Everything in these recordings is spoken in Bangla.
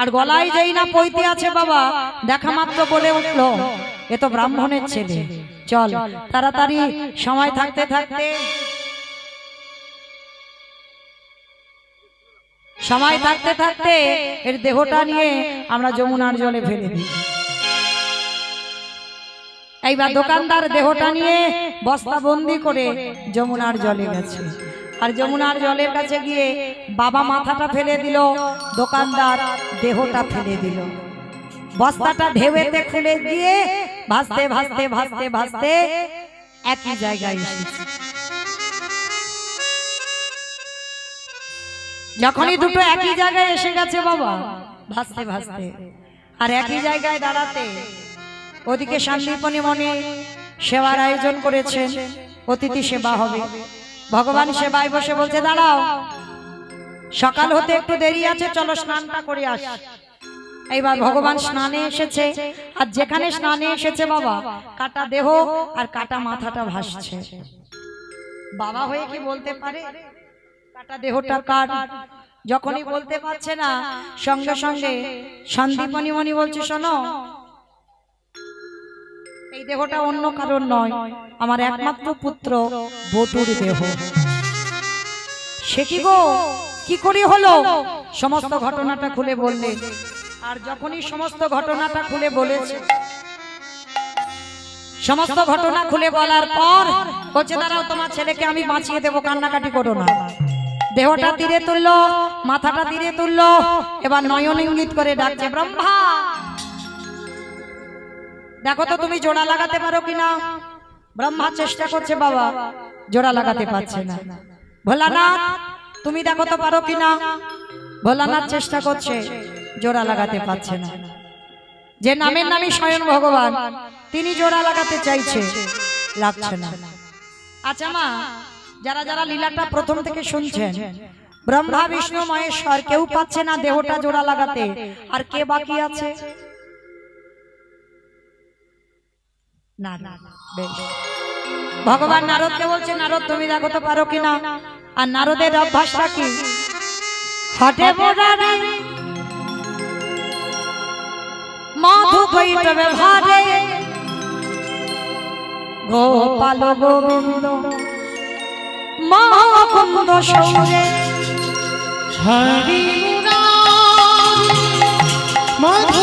আর গলায় যেই না পইতে আছে বাবা, দেখা মাত্র বলে উঠল, এ তো ব্রাহ্মণের ছেলে। চল, তাড়াতাড়ি সময় থাকতে থাকতে। সময় থাকতে থাকতে এর দেহটা নিয়ে আমরা যমুনার জলে ফেলে দিই। এইবার দোকানদার দেহটা নিয়ে বস্তা বন্দি করে যমুনার জলে গেছে। আর যমুনার জলের কাছে গিয়ে বাবা মাথাটা ফেলে দিল দোকানদার দেহটা ফেলে দিল। বস্তাটা ঢেউতে খুলে দিয়ে ভাসতে ভাসতে ভাসতে ভাসতে একই জায়গায় এসেছে। যখনই দুটো একই জায়গায় এসে গেছে বাবা ভাসতে ভাসতে আর একই জায়গায় দাঁড়াতে ওদিকে শান্তিপনি মনে সেবার আয়োজন করেছেন অতিথি সেবা হবে। ভগবান সেবায় বসে বলছে দাঁড়াও। সকাল হতে একটু দেরি আছে চলো স্নানটা করে আস। এইবার ভগবান স্নানে এসেছে। আর যেখানে স্নানে এসেছে বাবা কাটা দেহ আর কাটা মাথাটা ভাসছে। বাবা হয়ে কি বলতে পারে? কাটা দেহটা কার যখনই বলতে পারছে না সঙ্গে সঙ্গে সন্দীপনি মনি বলছে শোনো এই দেহটা অন্য কারণ নয়, আমার একমাত্র পুত্র বটুর দেহ। সে কি গো? কি করে হলো? সমস্ত ঘটনাটা খুলে বললে। আর যখনই সমস্ত ঘটনাটা খুলে বলেছে, সমস্ত ঘটনা খুলে বলার পর বলছে, দাঁড়াও, তোমার ছেলেকে আমি বাঁচিয়ে দেবো, কান্নাকাটি করো না। দেহটা তীরে তুললো, মাথাটা তীরে তুললো, এবার নয়ন ইঙ্গিত করে ডাকছে, ব্রহ্মা দেখো তো তুমি জোড়া লাগাতে পারো কিনা? ব্রহ্মা চেষ্টা করছে বাবা, জোড়া লাগাতে পারছে না। ভোলানাথ, তুমি দেখো তো পারো কিনা? ভোলানাথ চেষ্টা করছে, জোড়া লাগাতে পারছে না। যে নামের নামই স্বয়ং ভগবান, তিনি জোড়া লাগাতে চাইছে, লাগছে না। আচ্ছা মা, যারা যারা লীলাটা প্রথম থেকে শুনছেন, ব্রহ্মা, বিষ্ণু, মহেশ্বর, কেউ পাচ্ছে না দেহটা জোড়া লাগাতে, আর কে বাকি আছে? ভগবান নারদকে বলছে নারদ তুমি দেখো তো পারো কিনা? আর নারদের অভ্যাসটা কি? হটে মধু ভারে গোপাল গোবিন্দ মহাকুন্দ সৌরে। হরি মধু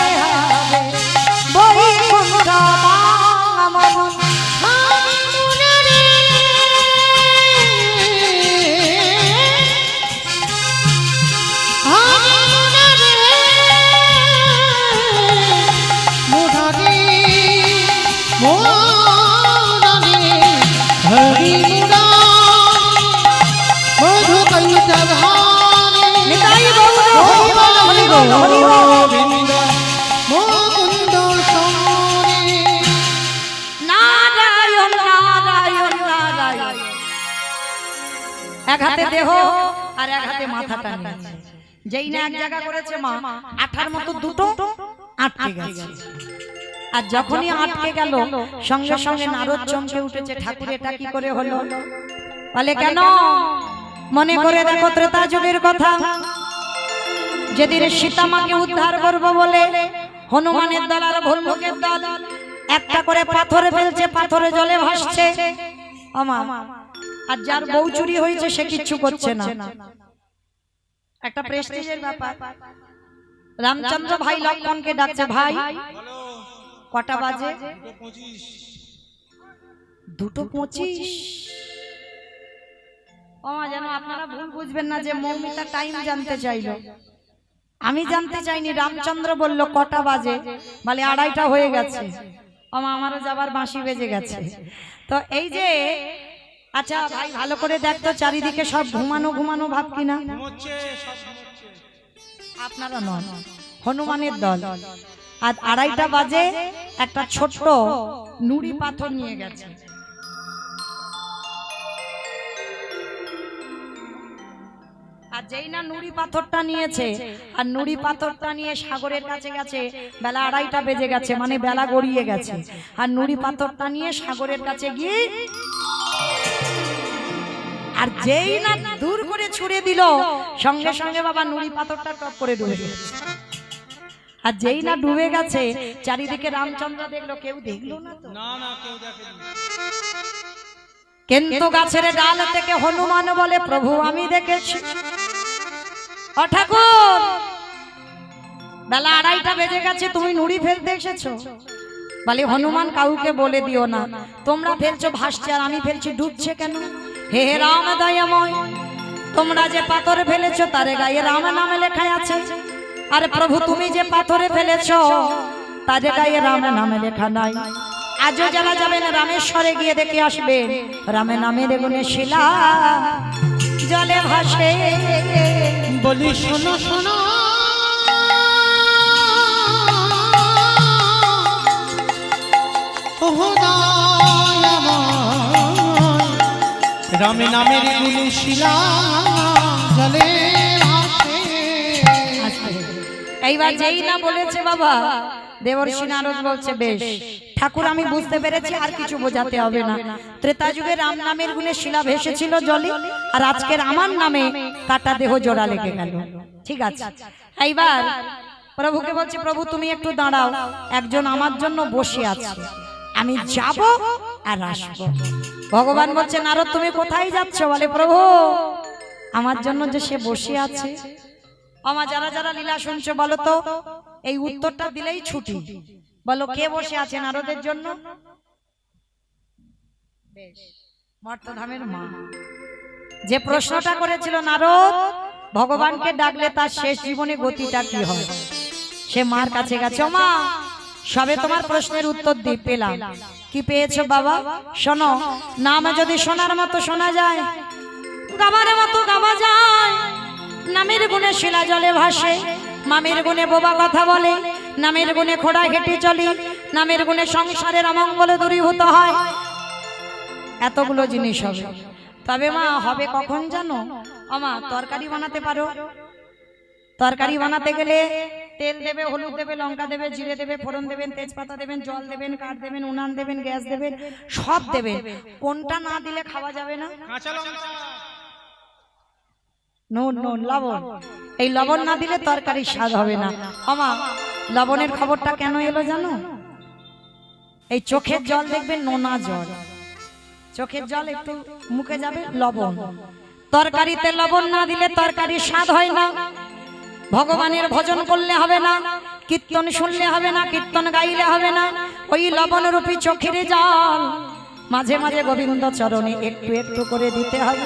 এক হাতে দেহ আর এক হাতে মাথাটা নিয়েছে যেই না এক জায়গা করেছে মা আঠার মতো দুটো আটকে গেছে। আর যখনই আটকে গেল সঙ্গে সঙ্গে নারদ চমকে উঠেছে ঠাকুর এটা কি করে হলো? বলে কেন? মনে করে দেখো ত্রেতা যুগের কথা। যেদিন সীতামাকে উদ্ধার করব বলে হনুমানের দল আর ভল্লুকের দল, একটা করে পাথরে ফেলছে, পাথরে জলে ভাসছে। আর যার বউ চুরি হয়েছে, সে কিচ্ছু করছে না। একটা প্রেস্টিজের ব্যাপার। রামচন্দ্র ভাই লক্ষণকে ডাকছে, ভাই, কটা বাজে? দুটো পঁচিশ। যেন আপনারা ভুল বুঝবেন না যে মৌমিতা টাইম জানতে চাইলো। আমি জানতে চাইনি রামচন্দ্র বলল কটা বাজে? বলে আড়াইটা হয়ে গেছে। ওমা আমারও যাবার বাঁশি বেজে গেছে। তো এই যে আচ্ছা ভাই ভালো করে দেখতো চারিদিকে সব ঘুমানো ঘুমানো ভাব কিনা? আপনারা নন হনুমানের দল। আর আড়াইটা বাজে একটা ছোট্ট নুড়ি পাথর নিয়ে গেছে। আর যেই না নুড়ি পাথরটা নিয়েছে আর নুড়ি পাথরটা নিয়ে সাগরের কাছে গেছে বেলা আড়াইটা বেজে গেছে মানে বেলা গড়িয়ে গেছে। আর নুড়ি পাথরটা নিয়ে সাগরের কাছে গিয়ে আর যেই না দূর করে ছুড়ে দিল সঙ্গে সঙ্গে বাবা নুড়ি পাথরটা টপ করে ডুবে গেছে আর যেই না ডুবে গেছে চারিদিকে রামচন্দ্র দেখল কেউ দেখল না তো? না না কেউ দেখেনি। কিন্তু গাছের ডাল থেকে হনুমান বলে প্রভু আমি দেখেছি। ও বেলা আড়াইটা বেজে গেছে, তুমি নুড়ি ফেলতে এসেছ। বলে, হনুমান কাউকে বলে দিও না। তোমরা ফেলছো ভাসছে আর আমি ফেলছি, ডুবছে কেন? হে হে, রাম দয়াময়, তোমরা যে পাথরে ফেলেছো, তার গায়ে রাম নামে লেখা আছে। আর প্রভু, তুমি যে পাথরে ফেলেছো, তার গায়ে রাম নামে লেখা নাই। আজও যারা যাবেন, রামেশ্বরে গিয়ে দেখে আসবেন। রামে নামের গুণে শিলা। জলে ভাসে। বলি শোনো শোনো। রামে নামের গুলি শিলা জলে এইবার যেই না বলেছে বাবা, দেবর্ষী নারদ বলছে, বেশ ঠাকুর, আমি বুঝতে পেরেছি আর কিছু বোঝাতে হবে না। ত্রেতা যুগে রাম নামের গুণে শিলা ভেসেছিল জলে, আর আজকের আমার নামে কাটা দেহ জোড়া লেগে গেল। ঠিক আছে। এইবার প্রভুকে বলছে, প্রভু, তুমি একটু দাঁড়াও। একজন আমার জন্য বসে আছে। আমি যাব আর আসব। ভগবান বলছে, নারদ, তুমি কোথায় যাচ্ছ? বলে, প্রভু, আমার জন্য যে সে বসে আছে আমার যারা যারা লীলা শুনছো বলো তো, এই উত্তরটা দিলেই ছুটি। বলো কে বসে আছে নারদের জন্য? মর্তধামের মা। যে প্রশ্নটা করেছিল নারদ ভগবানকে ডাকলে তার শেষ জীবনে গতিটা কি হয়? সে মার কাছে গেছে মা সবে তোমার প্রশ্নের উত্তর দিয়ে পেলাম। কি পেয়েছ বাবা? শোনো নাম যদি শোনার মতো শোনা যায় গাবার মতো গাবা যায়। নামের গুণে শিলা জলে ভাসে মামের গুণে বোবা কথা বলে নামের গুণে খোড়া হেঁটে চলে নামের গুণে সংসারের অমঙ্গল দূরীভূত হয়। এতগুলো জিনিস হবে। তবে মা হবে কখন জানো? আমা তরকারি বানাতে পারো। তরকারি বানাতে গেলে তেল দেবে হলুদ দেবে লঙ্কা দেবে জিরে দেবে ফোড়ন দেবেন তেজপাতা দেবেন জল দেবেন কাঠ দেবেন উনান দেবেন গ্যাস দেবেন সব দেবেন। কোনটা না দিলে খাওয়া যাবে না? নুন নুন লবণ। এই লবণ না দিলে তরকারির স্বাদ হবে না। আমা লবণের খবরটা কেন এলো জানো? এই চোখের জল দেখবেন নোনা জল চোখের জল একটু মুখে যাবে লবণ। তরকারিতে লবণ না দিলে তরকারির স্বাদ হয় না। ভগবানের ভজন করলে হবে না, কীর্তন শুনলে হবে না, কীর্তন গাইলে হবে না। ওই লবণ রূপী চোখের জল মাঝে মাঝে গোবিন্দ চরণে একটু একটু করে দিতে হবে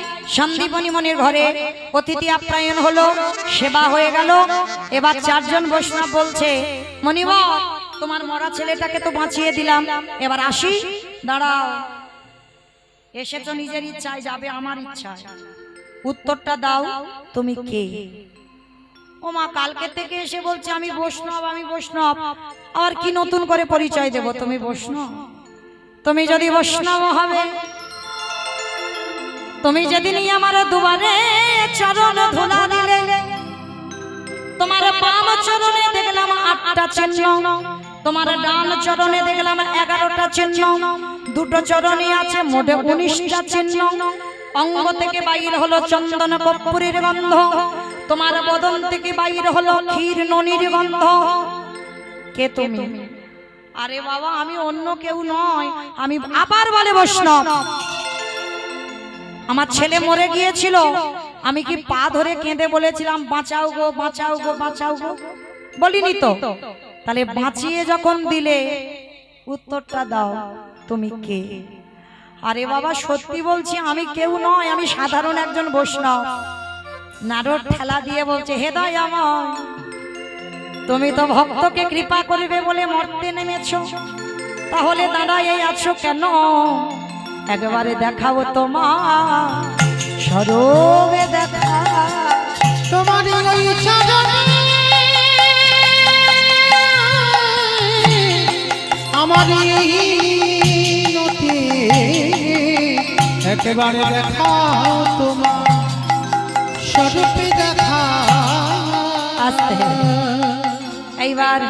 সন্দীপনী মনির ঘরে অতিথি আপ্যায়ন হলো, সেবা হয়ে গেল। এবার চারজন বৈষ্ণব বলছে মণিবর তোমার মরা ছেলেটাকে তো বাঁচিয়ে দিলাম। এবার আসি, দাঁড়াও। এসে তো নিজের ইচ্ছায় যাবে, আমার ইচ্ছায়। উত্তরটা দাও, তুমি কে? ও মা, কালকে থেকে এসে বলছে, আমি বৈষ্ণব আমি বৈষ্ণব। আর কি নতুন করে পরিচয় দেব? তুমি বৈষ্ণব? তুমি যদি বৈষ্ণব হবে তুমি যেদিনই আমার দুবারে চরণ ধুলা দিলে, তোমার বাম চরণে দেখলাম আটটা চিহ্ন, তোমার ডান চরণে দেখলাম এগারোটা চিহ্ন, দুটো চরণে আছে মোটে উনিশটা চিহ্ন। অঙ্গ থেকে বাইর হলো চন্দন কর্পূরের গন্ধ, তোমার বদন থেকে বাইর হলো ক্ষীর ননির গন্ধ। কে তুমি? আরে বাবা, আমি অন্য কেউ নয়, আমি আবার বলে বৈষ্ণব। আমার ছেলে মরে গিয়েছিল আমি কি পা ধরে কেঁদে বলেছিলাম বাঁচাও গো বাঁচাও গো বাঁচাও গো বলিনি তো। তাহলে বাঁচিয়ে যখন দিলে উত্তরটা দাও তুমি কে? আরে বাবা সত্যি বলছি আমি কেউ নয় আমি সাধারণ একজন বৈষ্ণব। নারদ ঠেলা দিয়ে বলছে হে দয়াময় তুমি তো ভক্তকে কৃপা করবে বলে মরতে নেমেছো। তাহলে দাঁড়াই আছো কেন? একবারে দেখাবো তোমার সরবে দেখা। তোমার ওই চরণে আমার একেবারে দেখাও তোমার স্বরূপে দেখা। আস্তে। এইবার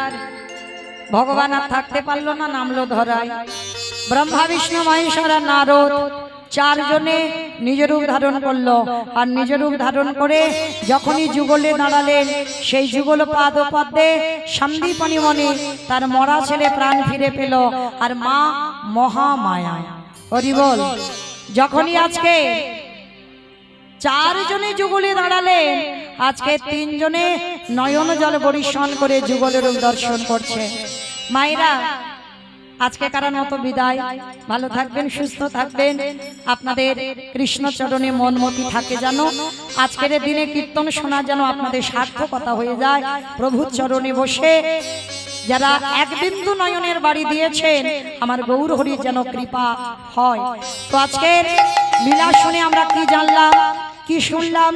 ভগবান আর থাকতে পারল না নামলো ধরায়। ব্রহ্মা, বিষ্ণু, মহেশ্বর নারদ চারজনে নিজ রূপ ধারণ করল। আর নিজ রূপ ধারণ করে যখনই যুগলে দাঁড়ালেন সেই যুগল পাদ পদ্মে সন্দীপনি মনে তার মরা ছেলে প্রাণ ফিরে পেল। আর মা মহামায়া। হরি বল, যখনই আজকে চারজনে যুগলে দাঁড়ালেন আজকে তিনজনে নয়ন জল পরিশ্রম করে যুগলের দর্শন করছে। মায়েরা আজকে কারণ মতো বিদায়। ভালো থাকবেন, সুস্থ থাকবেন। আপনাদের কৃষ্ণচরণে মনমতি থাকে যেন। আজকের দিনে কীর্তন শোনা যেন আপনাদের সার্থকতা হয়ে যায়। প্রভুর চরণে বসে যারা এক বিন্দু নয়নের বাড়ি দিয়েছেন, আমার গৌর হরির যেন কৃপা হয়। তো আজকের লীলা শুনে আমরা কি জানলাম? কি শুনলাম?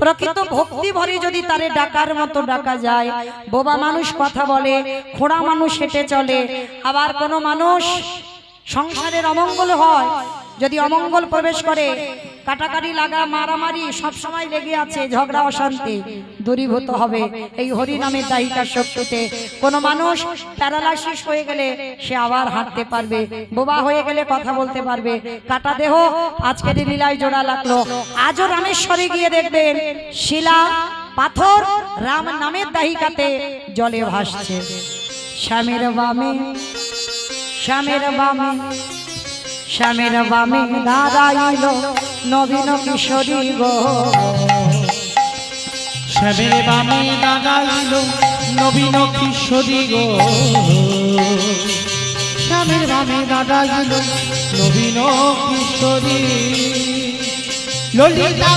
প্রকৃত ভক্তি ভরে যদি তারে ডাকার মতো ডাকা যায় বোবা মানুষ কথা বলে খোড়া মানুষ হেঁটে চলে। আবার কোনো মানুষ সংসারের অমঙ্গল হয় যদি অমঙ্গল প্রবেশ করে, কাটাকাটি লাগা, মারামারি সব সময় লেগে আছে, ঝগড়া, অশান্তি, দূরীভূত হবে। এই হরি নামের শক্তিতে কোনো মানুষ প্যারালাইসিস হয়ে গেলে সে আবার হাঁটতে পারবে, বোবা হয়ে গেলে কথা বলতে পারবে। কাটা দেহ, আজকের লীলায় জোড়া লাগল। আজও রামেশ্বরে গিয়ে দেখবেন, শিলা, পাথর, রাম নামের দাহিকাতে জলে ভাসছে। শ্যামের বামে শ্যামের বামে। শ্যামের বামে দাঁড়াইল নবীন কিশোরী গো। শ্যামের বামে দাঁড়াইল নবীন কিশোরী গো। শ্যামের বামে দাঁড়াইল নবীন কিশোরী। ললিতা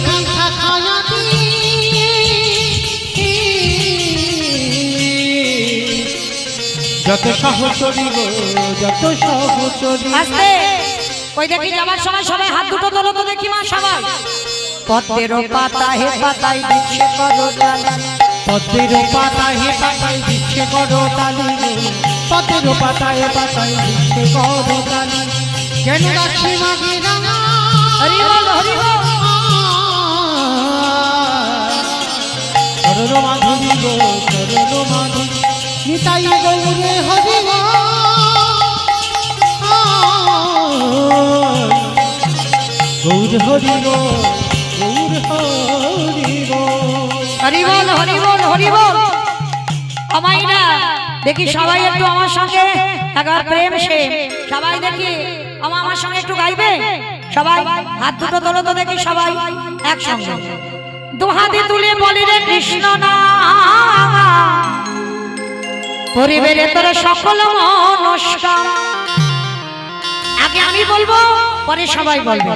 যত সহচরী গো যত সহচরী। ওই দেখি যাবার সময় সবাই হাত দুটো তোলো তো দেখি মা সবাই। পদ্মের পাতা হে পাতাই দিচ্ছে করো পদ্মের পাতা হে পাতাই দিচ্ছে করো তালি। রে। পাতা হে পাতাই দিচ্ছে করো তালি। কেন রাখি মাগে হরি হরি হরি বল হরি বল হরি বল আমায় দেখি সবাই একটু আমার সঙ্গে একবার প্রেম সে সবাই দেখি আমা আমার সঙ্গে একটু গাইবে? সবাই হাত দুটো তোলো তো দেখি সবাই একসঙ্গে। দুহাতে তুলে বলি রে কৃষ্ণ না পরিবেরে তোর সকল মনস্কার। আগে আমি বলব পরে সবাই বলবে।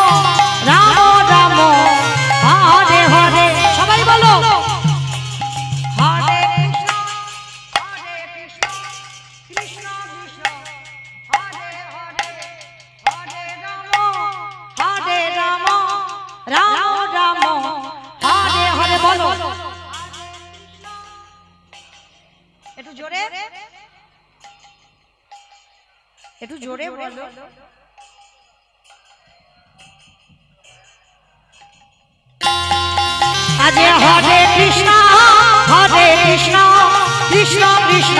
জোরে বলো। আজে হরে কৃষ্ণ হরে কৃষ্ণ কৃষ্ণ কৃষ্ণ।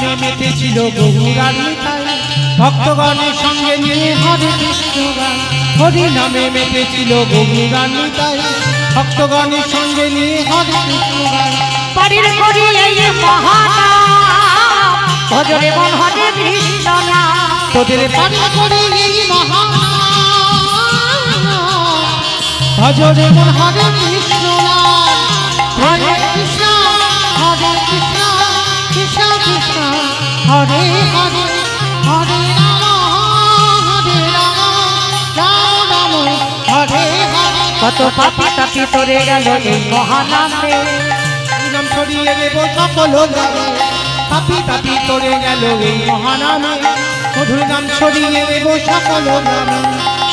হরি নামে মেতেছিল গৌরার মিঠাই ভক্তগণের সঙ্গে নিয়ে হরে কৃষ্ণ গান। হরি নামে মেতেছিল গৌরার মিঠাই ভক্তগণের সঙ্গে নিয়ে হরে কৃষ্ণ গান। বাড়ির করি এই মহানাম। ভজরে মন হরে কৃষ্ণ তোদের করে এই ভজরে মন হরে কৃষ্ণ। হরে হরে হরে রাম হরে রাম রাম রাম হরে হরে কত পাপি তাপি তোরে গেল এই মহানামে। নাম ছড়িয়ে দেব সকল পাপি তাপি তোরে গেল এই মহানামে। মধুর নাম ছড়িয়ে দেব সকল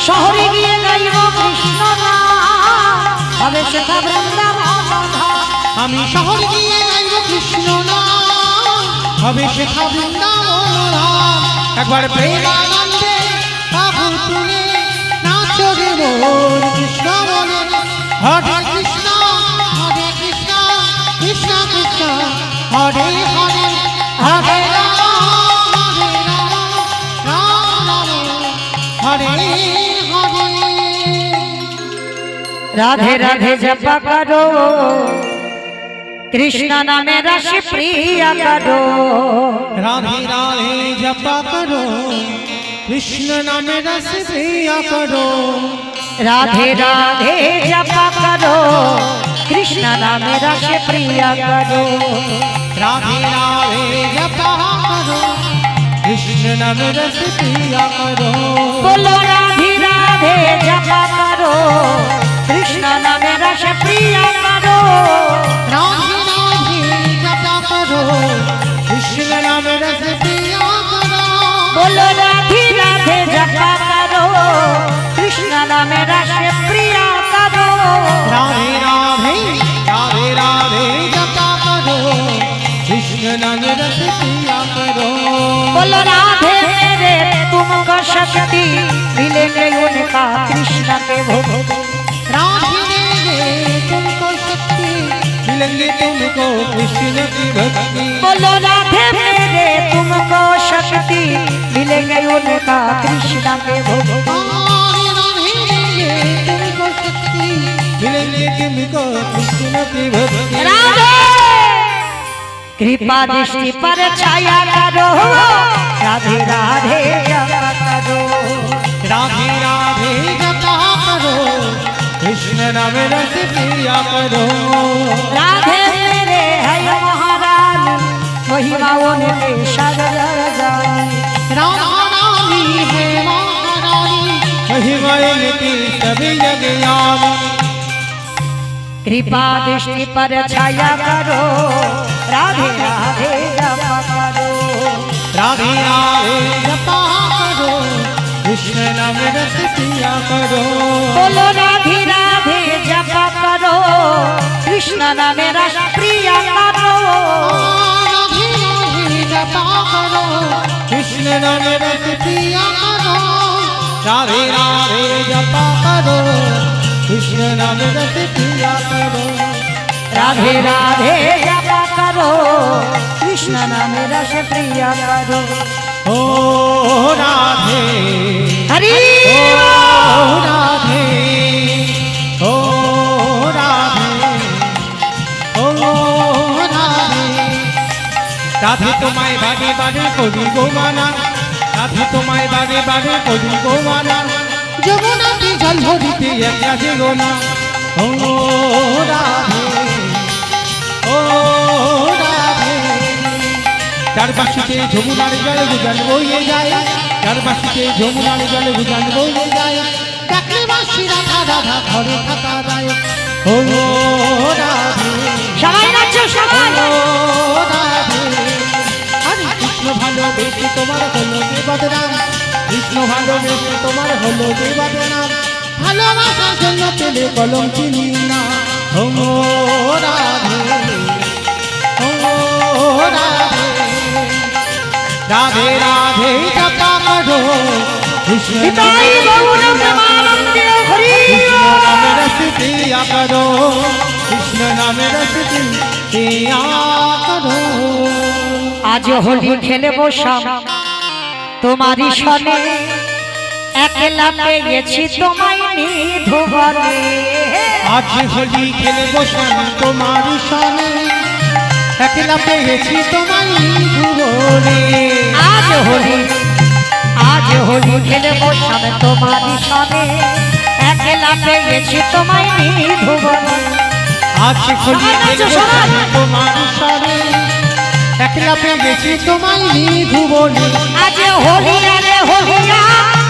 শহরে গিয়ে গাইব কৃষ্ণ নাম। হবে সেটা বৃন্দাবন আমি শহর গিয়ে গাইব কৃষ্ণ হবে শেখা বৃন্দাবন একবার প্রেমানন্দে বাবু তুলে নাচো মোর কৃষ্ণ বলে। হরে কৃষ্ণ হরে কৃষ্ণ কৃষ্ণ কৃষ্ণ হরে হরে হরে। রাধে রাধে জপা করো। कृष्ण ना मेरा शिप्रिया करो। राधे राधे जपा करो। कृष्ण ना रस शिप्रिया करो। राधे राधे जपा करो। कृष्ण ना मेरा शिप्रिया करो। राधे राधे जपा करो। कृष्ण ना मेरा शिप्रिया करो। बोलो राधे राधे जपा करो। कृष्ण ना मेरा शिप्रिया करो। राधे कृष्ण नाम रस बोलो राधे राधे जपा करो। कृष्ण नाम रस प्रिया करो। राधे राधे राधे राधे जपा करो। कृष्ण नाम रस पिया करो। बोलो राधे मेरे तुमको शक्ति मिलेंगे उनका कृष्ण के भोग। राधे मेरे तुमको शक्ति मिलेंगे तुमको कृष्ण की भक्ति बोलो राधे मेरे तुमको शक्ति मिलेंगे उनका कृष्ण के भोग राधे रे तुमको शक्ति मिलेंगे तुमको कृष्ण की भक्ति राधे कृपा दृष्टि पर छाया करो राधे राधे जपा करो राधे राधे जपा करो कृष्ण नाम रस प्रिया करो राधे मेरे है महारानी जगयानी कृपा दृष्टि पर छाया करो, राधे राधे करो। राधे राधे जपा करो कृष्ण नाम रस पिया करो। बोलो राधे राधे जपा करो, कृष्ण नामे रस प्रिया करो। जपा करो कृष्ण नाम रस पिया करो राधे राधे जपा करो कृष्ण नाम रस पिया करो राधे राधे जपा करो कृष्ण नामे रस प्रिया करो ओ राधे हरि ओ राधे রাধে তোমায় বাগে বাগে করি গো মানা রাধে তোমায় বাগে বাগে করি গো মানা যমুনাতে জল ভরিতে একা যেও না। ও রাধে ও রাধে। চার যমুনার জলে গুজান বইয়ে যায়। চার পাশিতে যমুনার জলে গুজান বইয়ে যায়। ডাকলে বাসি রাধা রাধা ঘরে থাকা যায়। ও রাধে সবাই নাচো সবাই। ও রাধে। তোমার হলো যে বদনাম ভালোবাসার জন্য পেলে কলম চিনি না। ও রাধে ও রাধে। রাধে রাধে জপা করো কৃষ্ণ নিতাই গৌর প্রেমানন্দে হরি কৃষ্ণ নামে রস পিয়া করো কৃষ্ণ নামে রস পিয়া করো আজ হোলি খেলব সব তোমারই সনে একলা পেয়েছি তোমায় নিধুবনে। আজ হোলি খেলব স্বামী তোমার সনে। একলা পেয়েছি তোমায় ভুবনে আজ হোলি আজ হোলি খেলব সবে তোমার সনে। একলা পেয়েছি তোমায় নিধুবনে। আজ হোলি খেলব। স্বামী তোমার সনে। একলা পেয়েছি তোমায় ভুবনে আজ হোলি আরে হোলিয়া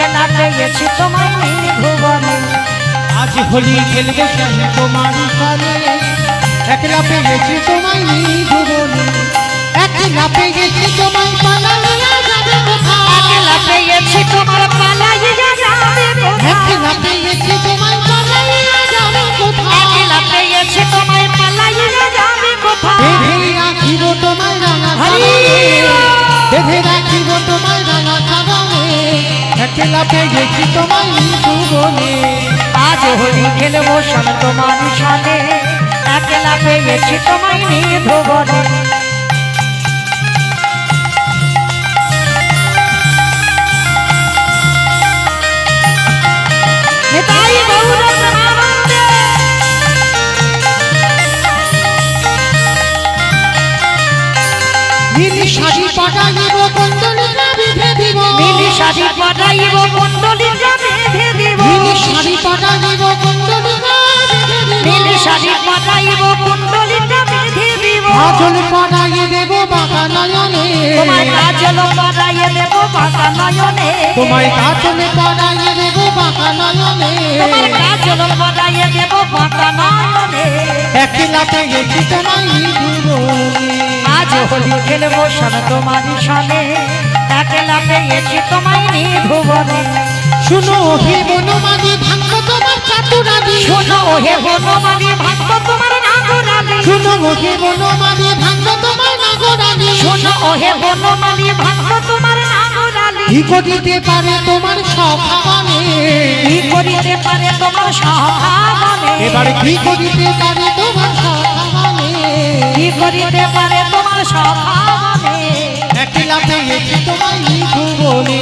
সনে একলা পেয়েছি তোমায় ভুবনে আজ হোলি খেলব স্বামী তোমার সনে একলা পেয়েছি তোমায় ভুবনে একলা পেয়েছি তোমায় পালাইয়া যাবে কোথায় একলা পেয়েছি তোমার পালাইয়া যাবে কোথায় একলা পেয়েছি তোমায় পালাইয়া যাবে কোথায় একলা পেয়েছি তোমায় পালাইয়া যাবে কোথায় বেঁধে রাখিব তোমায় রাঙা বেঁধে রাখিব তোমায় রাঙা সাগরে একলা পেয়েছি তোমায় বলে আজ হোলি খেলব শান্ত তোমার সনে একলা পেয়েছি তোমার ভুবনে বলে তাই প্রেমানন্দে নীলি শাড়ি পাঠাইব কুণ্ডলিকা বিধে দিব। নীলি শাড়ি কুণ্ডলিকা বেঁধে দিব। নীলি শাড়ি পাঠাইব কুণ্ডলিকা নীলি শাড়ি কুণ্ডলিকা বেঁধে দিব। আচল পাঠাইয়ে দেব বাঁকা নয়নে তোমার কাজল পরাইয়ে দেব বাঁকা নয়নে তোমায় পাঠাইয়ে দেব খেলব সব তোমার সনে একলা পেয়েছি তোমায় নিধুবনে শুনো হে বনমালী ভাঙ্গ তোমার চাতুরালি শোনো হে বনমালী ভাগ্য তোমার নাগরালি শুনো হে বনমালী ভাঙ্গ তোমার নাগরালি শোনো হে বনমালী ভাগ্য তোমার নাগরালি কি করিতে পারে তোমার সভাবনে কি করিতে পারে তোমার সহাবনে এবারে কি করিতে পারে তোমার সভাবনে কি করিতে পারে তোমার সহাবনে একলা পেয়েছি তোমায় ভুবনে